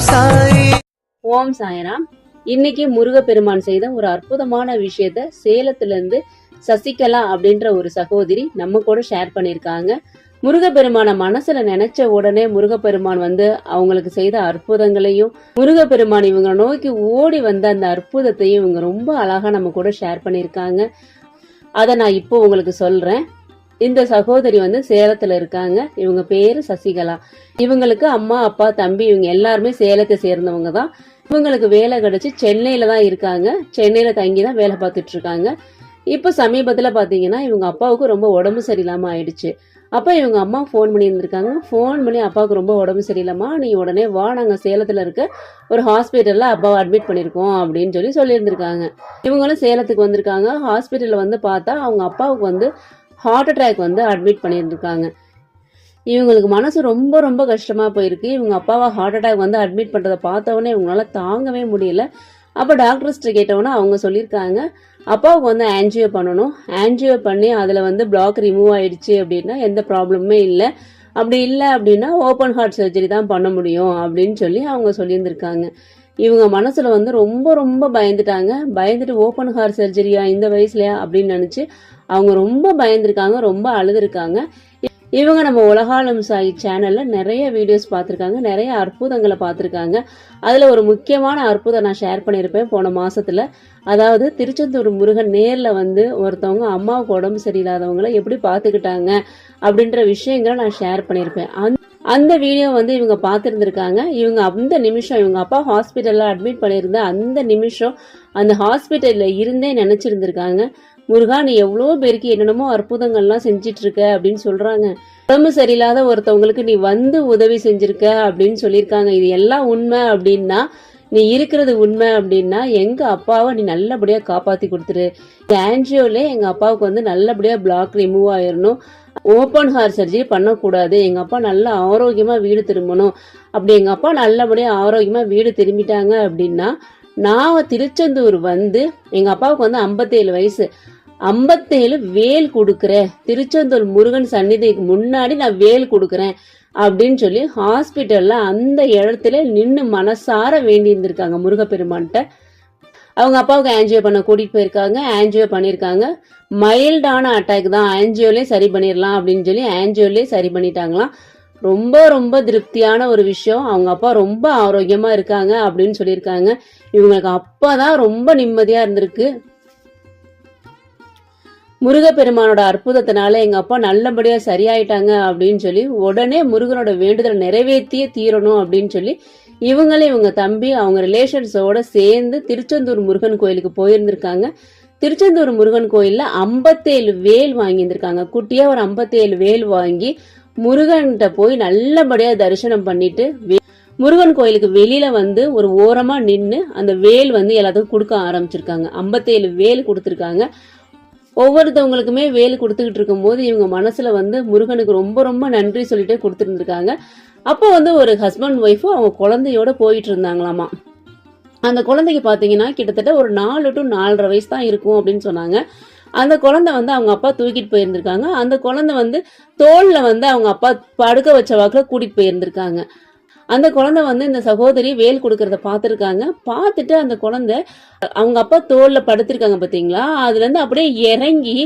சாய். ஓம் சாயராம். இன்னைக்கு முருகப்பெருமான் செய்த ஒரு அற்புதமான விஷயத்த சேலத்துல இருந்து சசிகலா அப்படின்ற ஒரு சகோதரி நம்ம கூட ஷேர் பண்ணிருக்காங்க முருகப்பெருமான மனசுல நினைச்ச உடனே முருகப்பெருமான் வந்து அவங்களுக்கு செய்த அற்புதங்களையும் முருகப்பெருமான் இவங்க நோக்கி ஓடி வந்த அந்த அற்புதத்தையும் இவங்க ரொம்ப அழகா நம்ம கூட ஷேர் பண்ணிருக்காங்க அதை நான் இப்போ உங்களுக்கு சொல்றேன். இந்த சகோதரி வந்து சேலத்துல இருக்காங்க. இவங்க பேரு சசிகலா. இவங்களுக்கு அம்மா அப்பா தம்பி இவங்க எல்லாருமே சேலத்தை சேர்ந்தவங்க தான். இவங்களுக்கு வேலை கிடைச்சி சென்னையில தான் இருக்காங்க. சென்னையில தங்கி தான் வேலை பார்த்துட்டு இருக்காங்க. இப்போ சமீபத்துல பாத்தீங்கன்னா இவங்க அப்பாவுக்கு ரொம்ப உடம்பு சரியில்லாம ஆயிடுச்சு. அப்ப இவங்க அம்மா ஃபோன் பண்ணி இருந்திருக்காங்க. ஃபோன் பண்ணி அப்பாவுக்கு ரொம்ப உடம்பு சரியில்லாமா நீ உடனே வா நாங்க சேலத்துல இருக்க ஒரு ஹாஸ்பிட்டல்ல அப்பாவை அட்மிட் பண்ணிருக்கோம் அப்படின்னு சொல்லி சொல்லியிருந்திருக்காங்க. இவங்களும் சேலத்துக்கு வந்திருக்காங்க. ஹாஸ்பிட்டல்ல வந்து பார்த்தா அவங்க அப்பாவுக்கு வந்து ஹார்ட் அட்டாக் வந்து அட்மிட் பண்ணியிருந்திருக்காங்க. இவங்களுக்கு மனசு ரொம்ப ரொம்ப கஷ்டமாக போயிருக்கு. இவங்க அப்பாவை ஹார்ட் அட்டாக் வந்து அட்மிட் பண்ணுறதை பார்த்தவொடனே இவங்களால தாங்கவே முடியல. அப்போ டாக்டர்ஸ்ட்டு கேட்டவொன்னே அவங்க சொல்லியிருக்காங்க அப்பாவுக்கு வந்து ஆன்ஜியோ பண்ணணும். ஆன்ஜியோ பண்ணி அதில் வந்து பிளாக் ரிமூவ் ஆயிடுச்சு அப்படின்னா எந்த ப்ராப்ளமுமே இல்லை. அப்படி இல்லை அப்படின்னா ஓப்பன் ஹார்ட் சர்ஜரி தான் பண்ண முடியும் அப்படின்னு சொல்லி அவங்க சொல்லியிருந்திருக்காங்க. இவங்க மனசுல வந்து ரொம்ப ரொம்ப பயந்துட்டாங்க. பயந்துட்டு ஓப்பன் ஹார்ட் சர்ஜரியா இந்த வயசுலயா அப்படின்னு நினைச்சு அவங்க ரொம்ப பயந்துருக்காங்க ரொம்ப அழுதுருக்காங்க. இவங்க நம்ம உலகாலம் சாய் சேனல்ல நிறைய வீடியோஸ் பார்த்துருக்காங்க நிறைய அற்புதங்களை பார்த்துருக்காங்க. அதுல ஒரு முக்கியமான அற்புதம் நான் ஷேர் பண்ணியிருப்பேன் போன மாசத்துல. அதாவது திருச்செந்தூர் முருகன் நேரில் வந்து ஒருத்தவங்க அம்மாவுக்கு உடம்பு சரியில்லாதவங்கள எப்படி பார்த்துக்கிட்டாங்க அப்படின்ற விஷயங்களை நான் ஷேர் பண்ணியிருப்பேன். அந்த அந்த வீடியோ வந்து இவங்க பார்த்துருந்துருக்காங்க. இவங்க அந்த நிமிஷம் இவங்க அப்பா ஹாஸ்பிட்டலில் அட்மிட் பண்ணியிருந்த அந்த நிமிஷம் அந்த ஹாஸ்பிட்டலில் இருந்தே நினச்சிருந்துருக்காங்க. முருகா நீ எவ்வளோ பேருக்கு என்னென்னமோ அற்புதங்கள்லாம் செஞ்சிட்டு இருக்க அப்படின்னு சொல்கிறாங்க உடம்பு சரியில்லாத ஒருத்தவங்களுக்கு நீ வந்து உதவி செஞ்சிருக்க அப்படின்னு சொல்லியிருக்காங்க. இது எல்லாம் உண்மை அப்படின்னா நீ இருக்கிறது உண்மை அப்படின்னா எங்கள் அப்பாவை நீ நல்லபடியாக காப்பாற்றி கொடுத்துரு. இந்த ஆன்ஜியோல எங்கள் அப்பாவுக்கு வந்து நல்லபடியாக பிளாக் ரிமூவ் ஆயிடணும் ஓப்பன் ஹார்ட் சர்ஜரி பண்ணக்கூடாது. எங்கள் அப்பா நல்லா ஆரோக்கியமாக வீடு திரும்பணும். அப்படி எங்கள் அப்பா நல்லபடியாக ஆரோக்கியமாக வீடு திரும்பிட்டாங்க அப்படின்னா நான் திருச்செந்தூர் வந்து எங்கள் அப்பாவுக்கு வந்து 57 வயசு. ஐம்பத்தேழு வேல் கொடுக்குறேன் திருச்செந்தூர் முருகன் சந்நிதிக்கு முன்னாடி நான் வேல் கொடுக்குறேன் அப்படின்னு சொல்லி ஹாஸ்பிட்டலில் அந்த இடத்துல நின்று மனசார வேண்டி இருந்திருக்காங்க முருகப்பெருமான்கிட்ட. அவங்க அப்பாவுக்கு ஆன்ஜியோ பண்ண கூட்டிகிட்டு போயிருக்காங்க ஆன்ஜியோ பண்ணியிருக்காங்க மைல்டான அட்டாக் தான். ஆன்ஜியோலே சரி பண்ணிடலாம் அப்படின்னு சொல்லி ஆன்ஜியோலே சரி பண்ணிட்டாங்களாம். ரொம்ப ரொம்ப திருப்தியான ஒரு விஷயம். அவங்க அப்பா ரொம்ப ஆரோக்கியமாக இருக்காங்க அப்படின்னு சொல்லியிருக்காங்க. இவங்களுக்கு அப்பா தான் ரொம்ப நிம்மதியாக இருந்திருக்கு. முருகப்பெருமானோட அற்புதத்தினால எங்க அப்பா நல்லபடியா சரியாயிட்டாங்க அப்படின்னு சொல்லி உடனே முருகனோட வேண்டுதலை நிறைவேற்றியே தீரணும் அப்படின்னு சொல்லி இவங்களே இவங்க தம்பி அவங்க ரிலேஷன்ஸோட சேர்ந்து திருச்செந்தூர் முருகன் கோயிலுக்கு போயிருந்திருக்காங்க. திருச்செந்தூர் முருகன் கோயில்ல ஐம்பத்தேழு வேல் வாங்கியிருந்திருக்காங்க. குட்டியா ஒரு ஐம்பத்தேழு வேல் வாங்கி முருகன்கிட்ட போய் நல்லபடியா தரிசனம் பண்ணிட்டு முருகன் கோயிலுக்கு வெளியில வந்து ஒரு ஓரமா நின்னு அந்த வேல் வந்து எல்லாத்துக்கும் கொடுக்க ஆரம்பிச்சிருக்காங்க. ஐம்பத்தேழு வேல் கொடுத்துருக்காங்க. ஒவ்வொருத்தவங்களுக்குமே வேலு கொடுத்துக்கிட்டு இருக்கும்போது இவங்க மனசுல வந்து முருகனுக்கு ரொம்ப ரொம்ப நன்றி சொல்லிட்டே கொடுத்துருந்துருக்காங்க. அப்போ வந்து ஒரு ஹஸ்பண்ட் ஒய்ஃபும் அவங்க குழந்தையோட போயிட்டு இருந்தாங்களாமா. அந்த குழந்தைக்கு பார்த்தீங்கன்னா கிட்டத்தட்ட ஒரு நாலு டு நாலரை வயசு தான் இருக்கும் அப்படின்னு சொன்னாங்க. அந்த குழந்தை வந்து அவங்க அப்பா தூக்கிட்டு போயிருந்திருக்காங்க. அந்த குழந்தை வந்து தோளில் வந்து அவங்க அப்பா படுக்க வச்ச வாக்கில் கூட்டிட்டு போயிருந்திருக்காங்க. அந்த குழந்தை வந்து இந்த சகோதரி வேல் கொடுக்கறத பார்த்துருக்காங்க. பார்த்துட்டு அந்த குழந்தை அவங்க அப்பா தோல்ல படுத்திருக்காங்க பாத்தீங்களா? அதுல இருந்து அப்படியே இறங்கி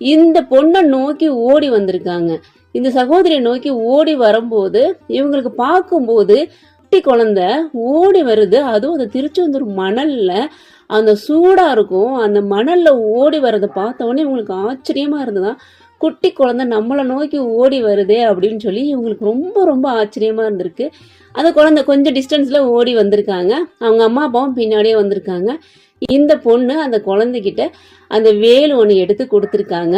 இந்த பொண்ணை நோக்கி ஓடி வந்திருக்காங்க. இந்த சகோதரியை நோக்கி ஓடி வரும்போது இவங்களுக்கு பார்க்கும்போது குட்டி குழந்தை ஓடி வருது. அதுவும் அந்த திருச்செந்தூர் மணல்ல அந்த சூடா இருக்கும். அந்த மணல்ல ஓடி வர்றதை பார்த்த உடனே இவங்களுக்கு ஆச்சரியமா இருந்ததுதான் குட்டி குழந்தை நம்மளை நோக்கி ஓடி வருதே அப்படின்னு சொல்லி இவங்களுக்கு ரொம்ப ரொம்ப ஆச்சரியமா இருந்திருக்கு. அந்த குழந்தை கொஞ்சம் டிஸ்டன்ஸில் ஓடி வந்திருக்காங்க. அவங்க அம்மா அப்பாவும் பின்னாடியே வந்திருக்காங்க. இந்த பொண்ணு அந்த குழந்தைகிட்ட அந்த வேல் ஒன்று எடுத்து கொடுத்துருக்காங்க.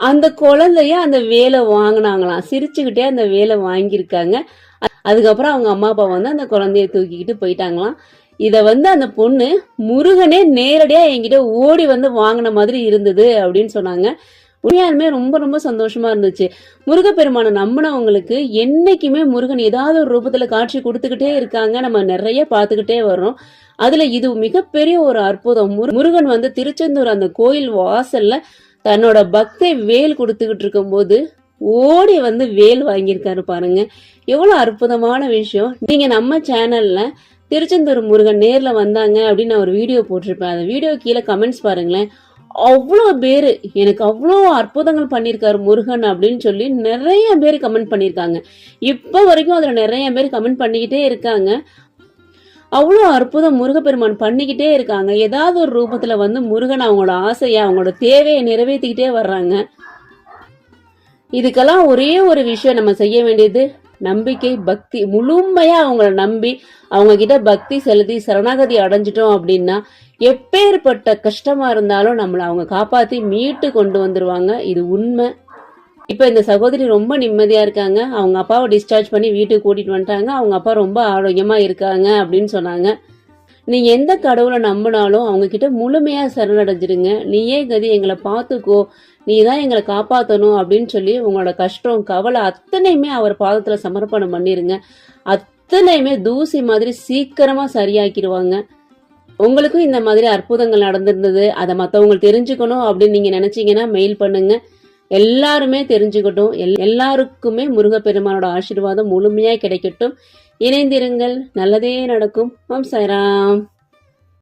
அந்த குழந்தைய அந்த வேலை வாங்கினாங்களாம். சிரிச்சுக்கிட்டே அந்த வேலை வாங்கியிருக்காங்க. அதுக்கப்புறம் அவங்க அம்மா அப்பா வந்து அந்த குழந்தைய தூக்கிக்கிட்டு போயிட்டாங்களாம். இதை வந்து அந்த பொண்ணு முருகனே நேரடியாக என்கிட்ட ஓடி வந்து வாங்கின மாதிரி இருந்தது அப்படின்னு சொன்னாங்க. உண்மையாலுமே ரொம்ப ரொம்ப சந்தோஷமா இருந்துச்சு. முருகப்பெருமானை நம்பினவங்களுக்கு என்னைக்குமே முருகன் ஏதாவது ஒரு ரூபத்துல காட்சி கொடுத்துக்கிட்டே இருக்காங்க. நம்ம நிறைய பார்த்துக்கிட்டே வர்றோம். அதுல இது மிகப்பெரிய ஒரு அற்புதம். முரு- முருகன் வந்து திருச்செந்தூர் அந்த கோயில் வாசல்ல தன்னோட பக்தை வேல் கொடுத்துக்கிட்டு இருக்கும்போது ஓடி வந்து வேல் வாங்கியிருக்காரு பாருங்க. எவ்வளவு அற்புதமான விஷயம். நீங்க நம்ம சேனல்ல திருச்செந்தூர் முருகன் நேர்ல வந்தாங்க அப்படின்னு நான் ஒரு வீடியோ போட்டிருப்பேன். அந்த வீடியோ கீழே கமெண்ட்ஸ் பாருங்களேன். அவ்வளோ பேர் எனக்கு அவ்வளோ அற்புதங்கள் பண்ணியிருக்காரு முருகன் அப்படின்னு சொல்லி நிறைய பேர் கமெண்ட் பண்ணியிருக்காங்க. இப்போ வரைக்கும் அதில் நிறைய பேர் கமெண்ட் பண்ணிக்கிட்டே இருக்காங்க. அவ்வளோ அற்புதம் முருகப்பெருமான் பண்ணிக்கிட்டே இருக்காங்க. ஏதாவது ஒரு ரூபத்தில் வந்து முருகன் அவங்களோட ஆசையை அவங்களோட தேவையை நிறைவேற்றிக்கிட்டே வர்றாங்க. இதுக்கெல்லாம் ஒரே ஒரு விஷயம் நம்ம செய்ய வேண்டியது நம்பிக்கை பக்தி முழுமையா அவங்கள நம்பி அவங்க கிட்ட பக்தி செலுத்தி சரணாகதி அடைஞ்சிட்டோம் அப்படின்னா எப்பேற்பட்ட கஷ்டமா இருந்தாலும் நம்மளை அவங்க காப்பாத்தி மீட்டு கொண்டு வந்துருவாங்க. இது உண்மை. இப்ப இந்த சகோதரி ரொம்ப நிம்மதியா இருக்காங்க. அவங்க அப்பாவை டிஸ்சார்ஜ் பண்ணி வீட்டுக்கு கூட்டிட்டு வந்துட்டாங்க. அவங்க அப்பா ரொம்ப ஆரோக்கியமா இருக்காங்க அப்படின்னு சொன்னாங்க. நீங்க எந்த கடவுளை நம்பினாலும் அவங்க கிட்ட முழுமையா சரணடைஞ்சிருங்க. நீயே கதி எங்களை பார்த்துக்கோ. நீ தான் எங்களை காப்பாற்றணும் அப்படின்னு சொல்லி உங்களோட கஷ்டம் கவலை அத்தனையுமே அவர் பாதத்தில் சமர்ப்பணம் பண்ணிருங்க. அத்தனையுமே தூசி மாதிரி சீக்கிரமாக சரியாக்கிடுவாங்க. உங்களுக்கும் இந்த மாதிரி அற்புதங்கள் நடந்திருந்தது அதை மற்றவங்களுக்கு தெரிஞ்சுக்கணும் அப்படின்னு நீங்கள் நினச்சிங்கன்னா மெயில் பண்ணுங்க. எல்லாருமே தெரிஞ்சுக்கட்டும். எல் எல்லாருக்குமே முருகப்பெருமானோட ஆசீர்வாதம் முழுமையாக கிடைக்கட்டும். இணைந்திருங்கள். நல்லதே நடக்கும். ஓம் சாய்ராம்.